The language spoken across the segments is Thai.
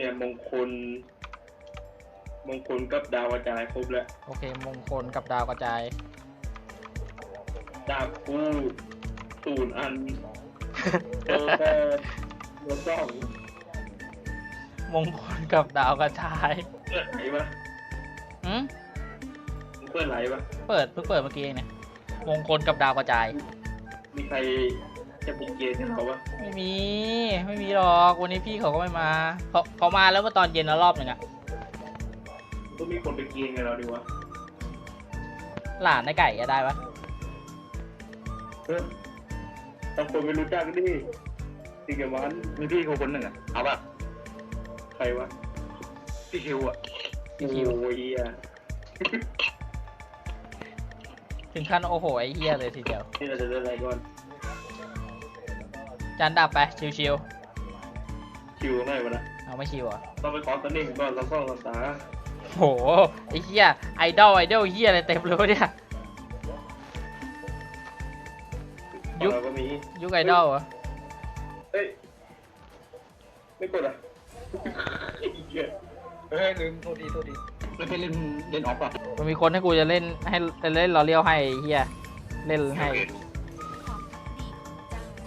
เนี่ยมงคล มงคลกับดาวกระจายครบแล้ว โอเค มงคลกับดาวกระจาย ดาบกูศูนย์อันเออแค่รถสองมงคลกับดาวกระจายเปิดไหลปะอืมมึงเปิดไหลปะเปิดเพิ่งเปิดเมื่อกี้เองเนี่ย มงคลกับดาวกระจาย มีใคร จะมีเกณฑ์ให้เขาปะไม่มี ไม่มีหรอก วันนี้พี่เขาก็ไม่มาเขาเขามาแล้วเมื่อตอนเย็นแล้วรอบหนึ่งอะต้องมีคนไปเกณฑ์กับเราดีวะหลานในไก่ก็ได้ปะเออต้องคนไม่รู้จักกันดิสิกับวันมีพี่เขาคนหนึ่งอะเอาป่ะใครวะพี่คิวอะพี่คิวโอ้ยอะถึงขั้นโอ้โหไอ้เฮียเลยทีเดียวนี่เราจะเล่นอะไรก่อน จานดับไปชิวคิวง่ายวะนะๆเอาไม่ชิวอะต้องไปขอตัวนี้ก่อนแล้วก็ภาษาโหไอ้เฮียไอดอลไอดอลเฮียอะไรเต็มเลยวะเนี่ย ยุค เราก็มี ยุคไอดอลเหรอะเอ้ย ไม่กดอะไอ้เหี้ยเฮ้ยลืมโทษดีโทษดีแล้วไปเล่นเล่นออฟอะมันมีคนให้กูจะเล่นให้จะเล่นลอเลียวให้ไอ้เฮียเล่นให้โอ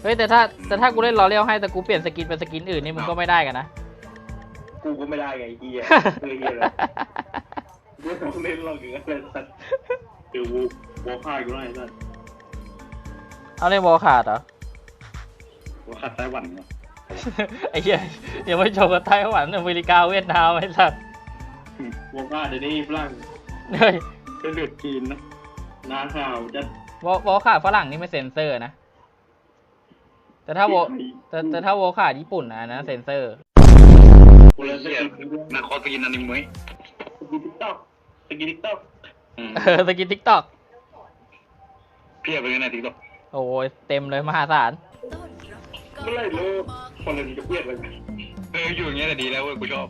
เคเฮ้ยแต่ถ้าแต่ถ้ากูเล่นลอเลียวให้แต่กูเปลี่ยนสกินเป็นสกินอื่นนี่มึงก็ไม่ได้กันนะ กูก็ไม่ได้ไงไอ้เหี้ยเออเหี้ยเลยกูไม่ต้องเล่นหรอกอย่างนั้นเลยสัตว์เดี๋ยววูวอลค่าอยู่ไรสัตว์เอาเล่นวอลขาดเหรอว่าขัดไต้หวันเนาะไอ้เหี้ยเดี๋ยวไม่โชว์กับไต้หวันอเมริกาเวียดนามไอ้สัสวอลค่าเดี๋ยวนี้ฝรั่งเฮ้ยเป็นเลือดจีนนะนาข่าวจะวอลวอลขาดฝรั่งนี่ไม่เซ็นเซอร์นะ แต่ถ้าวอลแต่แต่ถ้าวอลขาดญี่ปุ่นนะอันนะเซ็นเซอร์ กูเลยสเฮียกินนาคอสกินอนิเมะสกินทิกตอกสกินทิกตอกอืมเออสกินทิกตอกเพียบไปกันนะทิกตอกโอ้ยเต็มเลยมหาศาล เมื่อไหรรู้คนเลยจะเปลี่ยนเลยเอออยู่อย่างเงี้ยแต่ดีแล้วเว้ยกูชอบ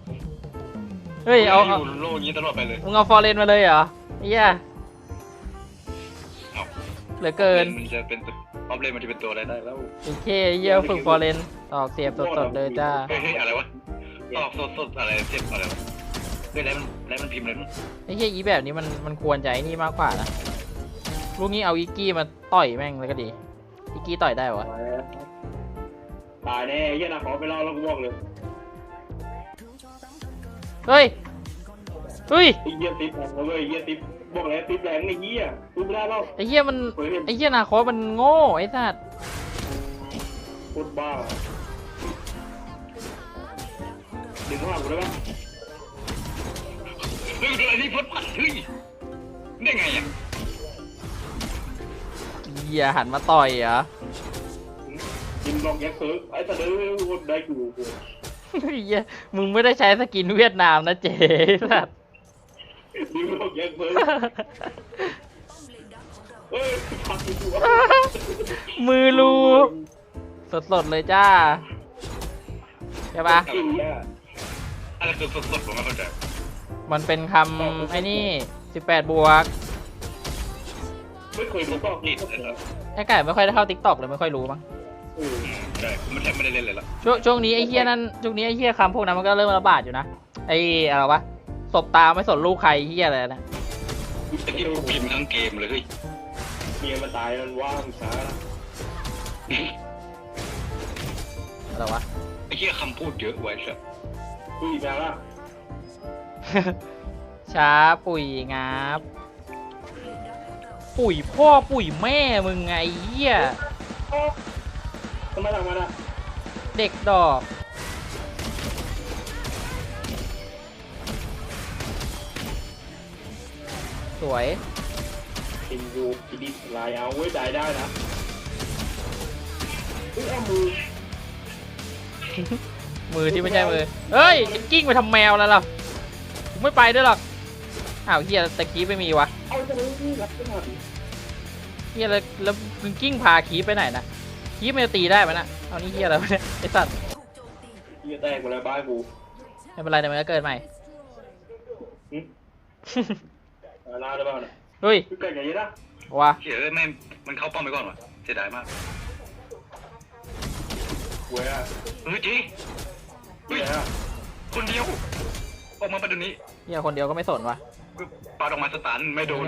เฮ้ย เอาอเอา ยู่โลกอย่างงี้ตลอดไปเลยมึงเอาฟอร์เรนมาเลยเหรอไอ้เหี้ยเอาเหลือเกิน มันจะเป็น ออฟเลนมันจะเป็นตัวอะไรได้แล้วโอเคเหี้ยฝึกฟอร์เรนตอกเสียบสดๆเลยจ้าเฮ้ยเฮ้ยอะไรวะตอกสดสดอะไรเจ็บอะไรวะเฮ้ยแล้วมันแล้วมันพิมพ์อะไรมั้งไอ้เหี้ยอีแบบนี้มันมันควรใจนี่มากกว่านะลูกนี้เอาอีกกี้มาต่อยแม่งเลยก็ดีอีกกี้ต่อยได้วะตายแน่เหี้ยนะขอไปเล่าแล้วกูบอกเลยเฮ้ยเฮ้ยไอ้เหี้ยติ๊บแรงเลยไอ้เหี้ยติ๊บ บอกแล้วติ๊บแรงไอ้เหี้ยกูไม่ได้หรอกไอ้เหี้ยมันเฮ้ยไอ้เหี้ยนาคอสมันโง่ไอ้สัตว์โคตรบ้าดึงข้างหลังกูได้ปะเฮ้ยดูอะไรนี่พดปัดเฮ้ยได้ไงอะเหี้ยหันมาต่อยเหรอยิงลองแยกเคิร์กไอ้ตาเด้อคนได้กูกูไอ้เหี้ยมึงไม่ได้ใช้สกินเวียดนามนะเจ๊สัตว์ ยิงลองแยกเคิร์กเฮ้ยพักกูวะมือรูสดๆเลยจ้า ใช่ปะจริงเนี่ยอะไรคือสดสดผมไม่เข้าใจมันเป็นคำไอ้นี่ 18 บวก ไม่เคยรู้ก็นี่นะครับไอ้ไก่ไม่ค่อยได้เข้าทิกตอกเลยไม่ค่อยรู้มั้งเอออืมใช่ผมไม่แทบไม่ได้เล่นเลยละช่วงช่วงนี้ไอ้เฮียนั่นช่วงนี้ไอ้เฮียคำพวกนั้นมันก็เริ่มระบาดอยู่นะ ไอ้อะไรวะ ศพตาไม่สนลูกใครเฮียอะไรนะแต่ที่กูพิมพ์ทั้งเกมเลยเฮ้ยเมียมันตายมันว่างช้าอะไรวะไอ้เหี้ยคำพูดเยอะไว้สัสคุยมาละช้าปุ๋ยงับปุ๋ยพ่อปุ๋ยแม่มึงไงไอ้เฮียทำไมหลังมันอะเด็กดอก สวย เอ็นยูพีดีลายเอาไว้ได้ได้นะเฮ้ยเอามือมือที่ไม่ใช่มือ เฮ้ยจะกิ้งไปทำแมวแล้วล่ะกูไม่ไปด้วยหรอก อ้าวเฮียตะกี้ไม่มีวะเอาจะไม่รับขนาดเฮียแล้วแล้วมึงกิ้งพาคีปไปไหนนะคีปมันจะตีได้ไหมนะเอานี่เฮียอะไรวะเนี่ยไอสัตว์เฮียแตกหมดแล้วบ้านกู ไม่เป็นไรเดี๋ยวมันก็เกิดใหม่ หึอา ลาได้บ้างนะเฮ้ยคือไก่ใหญ่นะว้าเหี้ยเอ้ยแม่งมันเข้าป้อมไปก่อนวะเสียดายมากเว้ยอะเฮ้ยจีเว้ยอะคนเดียวออกมาประเด็นนี้เฮียคนเดียวก็ไม่สนวะปาดออกมาสตันไม่โดน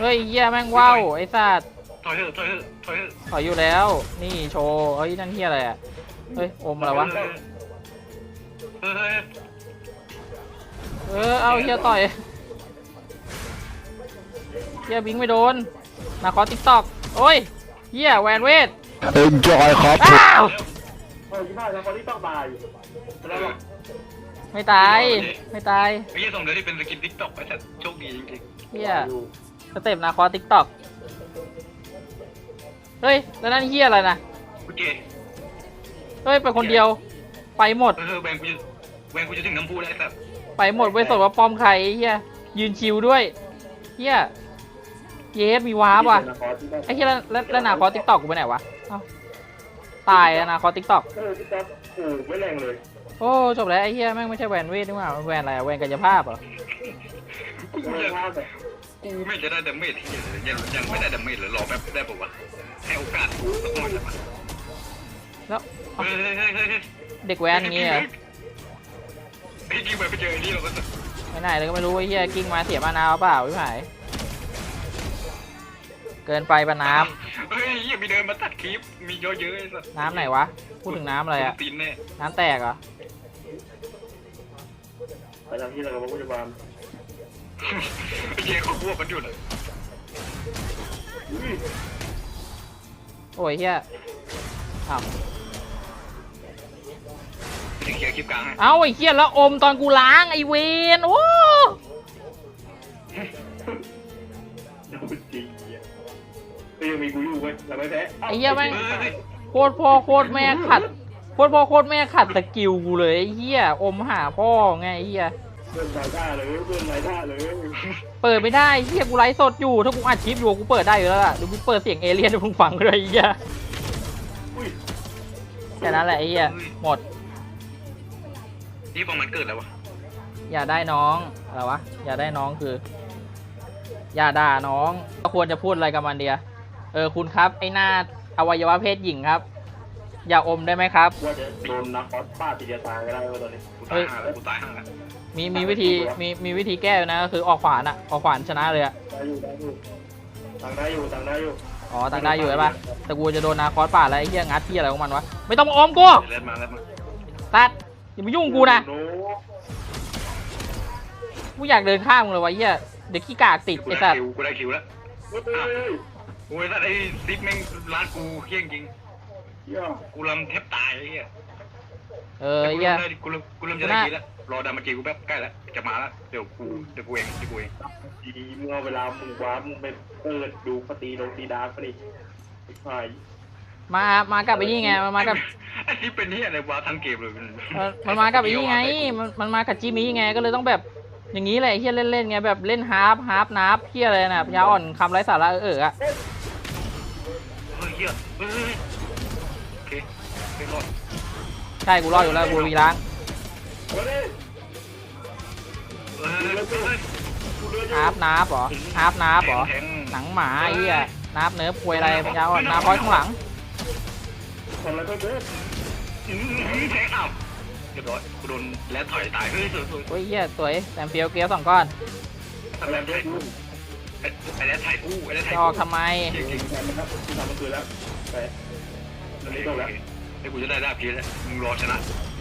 เฮ้ยเฮียแม่งว้าวไอ้สัตว์ถอยเถอะถอยเถอะถอยเถอะถอยอยู่แล้ว นี่โชว์เฮ้ยนั่นเฮียอะไรอะเฮ้ยอมอะไรวะเฮ้ย เออ เอาเฮียต่อยเฮียบิงไม่โดนนาคอติ๊กตอกโอ้ยเฮียแวนเวท Enjoy ครับอ้าว เออที่บ้านแล้วคนที่ต้องตายไม่ได้หรอกไม่ตาย ไม่ตายไอ้ยี่สองเดือนที่เป็นสกินทิกตอกไอ้สัตว์โชคดีจริงเฮียสเต็ปนาคอติ๊กตอกเฮ้ย แล้วนั่นเฮียอะไรนะ ๆกูเจเฮ้ย ไปคนเดียว ไปหมด เออแบงกูจะแบงกูจะถึงน้ำพุแล้วไอ้สัตว์ ไปหมดไปสดว่าปอมใครไอ้เฮียยืนชิวด้วยเฮียเยสมีวาร์ปว่ะไอ้เฮียแล้วแล้วแล้วนาคอติ๊กตอกกูไปไหนวะเอ้าตายอะนาคอติ๊กตอกเออที่จ๊บโอ้ไม่แรงเลยโอ้จบแล้วไอ้เฮียแม่งไม่ใช่แวนเวทนี่หว่ามันแวนอะไรอะแวนกายภาพเหรอกูไม่ยังพลาดแต่กูไม่จะได้ดาเมจที่ยังยังไม่ได้ดาเมจเลยรอแป๊บได้ปะวะให้โอกาสกูสักหน่อยได้ปะแล้วเฮ้ยเฮ้ยเฮ้ยเฮ้ยเฮ้ยเด็กแวนอย่างงี้เหรอ ไอ้กิ้งไปไปเจอไอ้นี่เราก็ไม่ไหนเลยก็ไม่รู้ไอ้เฮียกิ้งมาเสียมานาเปล่าพี่หมายเกินไปปะน้เฮ้ยยังมีเดินมาตัดคลิป มีเยอะเยอะไอ้สัตว์ำน้ำไหนวะ พูดถึงน้ำอะไรอะตีนแน่น้ำแตกเหรอไปทำที่เรากับพยาบาลไอ้เหี้ยเขาควบกันอยู่นะอุ้ยโอ้ยเฮียอ้าว ถึงเคลียร์คลิปกลางให้เอาไอ้เฮียแล้วอมตอนกูล้างไอ้เวนโอ้โดนจริงเหี้ยก็ยังมีกูอยู่เว้ยเราไม่แพ้ไอ้เฮียแม่งเฮ้ยเฮ้ยโคตรพ่อโคตรแม่ขัดโคตรพ่อโคตรแม่ขัดสกิลกูเลยไอ้เฮียอมหาพ่อไงไอ้เฮียเพื่อนรายได้เลยเพื่อนรายได้เลยเปิดไม่ได้เฮียกูไลฟ์สดอยู่ถ้ากูอัดคลิปอยู่กูเปิดได้อยู่แล้วล่ะเดี๋ยวกูเปิดเสียงเอเลี่ยนให้มึงฟังเลยไอ้เฮียอุ้ยแค่นั้นแหละไอ้เฮียหมด นี่พอมันเกิดแล้ววะอย่าได้น้องอะไรวะอย่าได้น้องคือ อย่าด่าน้องก็ควรจะพูดอะไรกับมันเดียเออคุณครับไอ้หน้าอวัยวะเพศหญิงครับ อย่าอมได้ไหมครับ ว่าจะโดนนักคอสป้าติดยาตายก็ได้เว้ยตอนนี้กูตายห่าแล้วกูตายห่าแล้วมีมีวิธีมีมีวิธีแก้อยู่นะก็คือออกขวานอะออกขวานชนะเลยอะได้อยู่ได้อยู่ตังได้อยู่ตังได้อยู่อ๋อตังได้อยู่ใช่ปะแต่กูจะโดนนาคอสป่าดแล้วไอ้เหี้ยงัดที่อะไรของมันวะไม่ต้องมาอมกูเล่นมาเล่นมาตัด อย่ามายุ่งกูนะโน้กูอยากเดินข้ามมึงเลยวะไอ้เหี้ยเดี๋ยวขี้กากติดกูไอ้ได้สัตว์คิวกูได้คิวแล้วเฮ้ยโอ้ยสัตว์ไอ้ซิปแม่งร้านกูเฮี้ยงจริงเหี้ยกูรำแทบตายไอ้เหี้ยเออไอ้เหี้ยกูเริ่มกูเริ่มจะได้กินแล้วรอดามาจีกูแป๊บใกล้แล้วจะมาแล้วเดี๋ยวกูเดี๋ยวกูเองเดี๋ยวกูเองดีเมื่อเวลามึงว้ามึงไปเปิดดูปฏิโดนตีดาปฏิใช่ มามากับไอ้นี่ไงมันมากับไอ้นี่เป็นนี่อะไรวะทั้งเกมเลยมันมันมากับไอ้นี่ไง มันมันมากับจิมี่ไงก็เลยต้องแบบอย่างนี้แหละไอ้เหี้ยเล่นๆไงแบบเล่นฮาร์ปฮาร์ปนับเหี้ยอะไรน่ะปัญญาอ่อนคำไร้สาระเออเอออะเฮ้ยเหี้ยเฮ้ยโอเคไม่รอดใช่กูรอดอยู่แล้วกูวีล้างเฮ้ยเฮ้ยเฮ้ยกูเลือดอยู่ฮาร์ปนับเหรอฮาร์ปนับเหรอแทงหนังหมาไอ้เหี้ยนับเนิร์ฟควยอะไรปัญญาอ่อนนับร้อยข้างหลัง ทำอะไรเพื่อนเพื่อนอืมแทงอ้าวเรียบร้อยกูโดนแล้วถอยตายเฮ้ยสวยสวยโอ้ยเหี้ยสวยแซมเฟียวเกียวสองก้อนทำแล้วถ่ายกูไอ้ไอ้แล้วถ่ายกูไอ้แล้วถ่ายจะกูออกทำไม เก่งเก่งแทนนะครับที่ทำเมื่อคืนแล้วไปตอนนี้จบแล้วไอ้กูจะได้ดาบพีแล้วมึงรอชนะ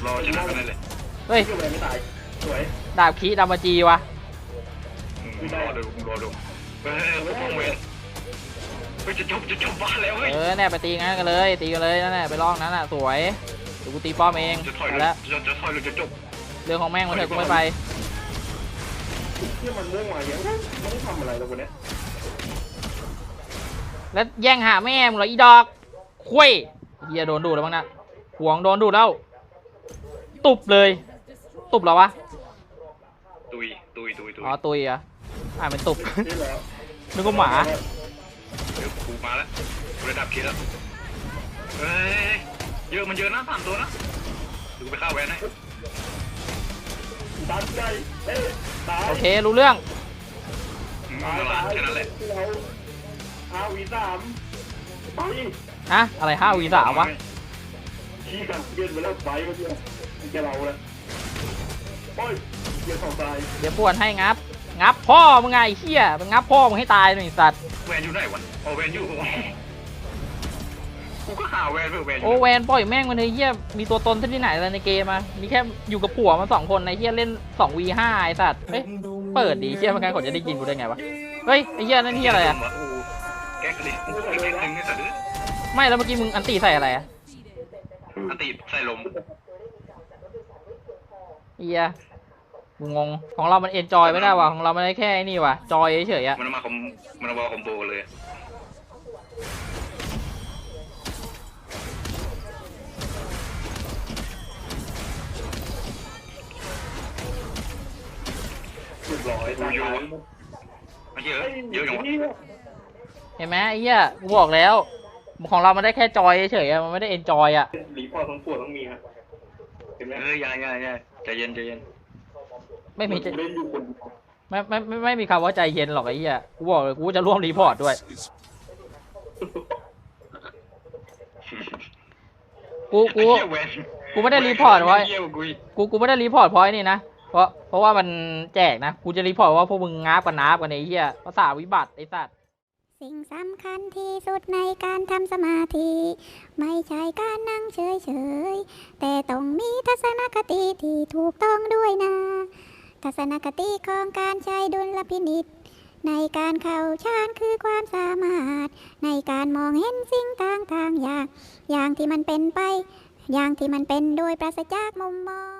รอชนะกันนั่นเลยเฮ้ยที่อะไรไม่ตายสวยดาบคีดามาจีวะมึงรอดูมึงรอดูเฮ้ยไม่ต้องเวร เฮ้ยจะจบจะจบบ้านแล้วเฮ้ยเออเนี่ยไปตีงั้นกันเลย ตีกันเลยนั่นแหละไปลองนั้นน่ะสวยเดี๋ยวกูตีป้อมเองจะถอยหเอารือแล้วจะจะถอยหรือจะจบเรื่องของแม่งมันเถอะกูไม่ไป ที่มันม่วงมาอย่างนี้ไม่ได้ทำอะไรเลยวันนี้แล้วแย่งหาแม่มึงเหรออีดอก คุยเฮียโดนดูดแล้วบ้างนะหวงโดนดูดแล้ว ตุบเลย ตุบเหรอวะ ตุยตุยตุยตุยอ๋อตุยเหรอะอ่านเป็นตุบนี่แล้วนึกว่าหมา เดี๋ยวกูมาแล้วกูได้ดาบพีแล้วเฮ้ยเยอะมันเยอะนะสามตัวนะเดี๋ยวกูไปฆ่าแวนให้ตามใจเอ้ยตายโอเครู้เรื่องอืมตายนั่นแหละตายแค่นั้นแหละเราอาวีสามไปฮะ อะไรห้าวีสามวะ ชี้กันเกินไปแล้วไปก็เดียวมันจะเราละโอ้ยเหี้ยสองตายเดี๋ยวปวนให้งับ งับพ่อมึงไงไอ้เฮียมึงงับพ่อมึงให้ตายหน่อยไอ้สัตว์แวนอยู่ไหนวะโอแวนอยู่กูก็หาแวนเพื่อแวนอยู่โอแวนปล่อยแม่งมันเลยเฮียมีตัวตนที่ไหนแล้วในเกมอะมีแค่อยู่กับผัวมาสองคนในเฮียเล่นสองวีห้าไอ้สัตว์เฮ้ยเปิดดีเฮียมันกันกดจะได้กินกูได้ไงวะเฮ้ยไอ้เฮียนั่นเฮียอะไรอะโโหแก๊กดิแก๊กหนึ่งนี่สัตว์ไม่แล้วเมื่อกี้มึงอันตีใส่อะไรอะอันตีใส่ลมเฮีย กูงง ของเรามันเอนจอยไม่ได้ว่ะ ของเรามันได้แค่ไอ้นี่ว่ะ จอยเฉยๆอะมันมาคอมมันมาคอมโบเลยเรียบร้อยตายมันเยอะเยอะอย่างวะเห็นไหมไอ้เฮียกูบอกแล้ว ของเรามันได้แค่จอยเฉยๆอะมันไม่ได้เอนจอยอะรีพอร์ตทั้งปวดต้องมีฮะเห็นไหมเอออย่าอย่าอย่าใจเย็นใจเย็น ไม่มีเล่นอยู่คนไม่ไม่ไม่ไม่มีคำว่าใจเย็นหรอกไอ้เหี้ยกูบอกเลยกูจะร่วมรีพอร์ตด้วยกูกู ไอ้เหี้ยแวนกูไม่ได้รีพอร์ตไว้ เหี้ยกูอีกกูกูไม่ได้รีพอร์ตเพราะไอ้นี่นะเพราะเพราะว่ามันแจกนะกูจะรีพอร์ตว่าพวกมึงงาบกันนาบกันไอ้เหี้ยภาษาวิบัติไอ้สัตว์สิ่งสำคัญที่สุดในการทำสมาธิ ไม่ใช่การนั่งเฉยๆ แต่ต้องมีทัศนคติที่ถูกต้องด้วยนะ ทัศนคติของการใช้ดุลพินิษในการเข้าฌานคือความสามารถ ในการมองเห็นสิ่งต่างๆอย่าง อย่างที่มันเป็นไป อย่างที่มันเป็นโดยปราศจากมุมมอง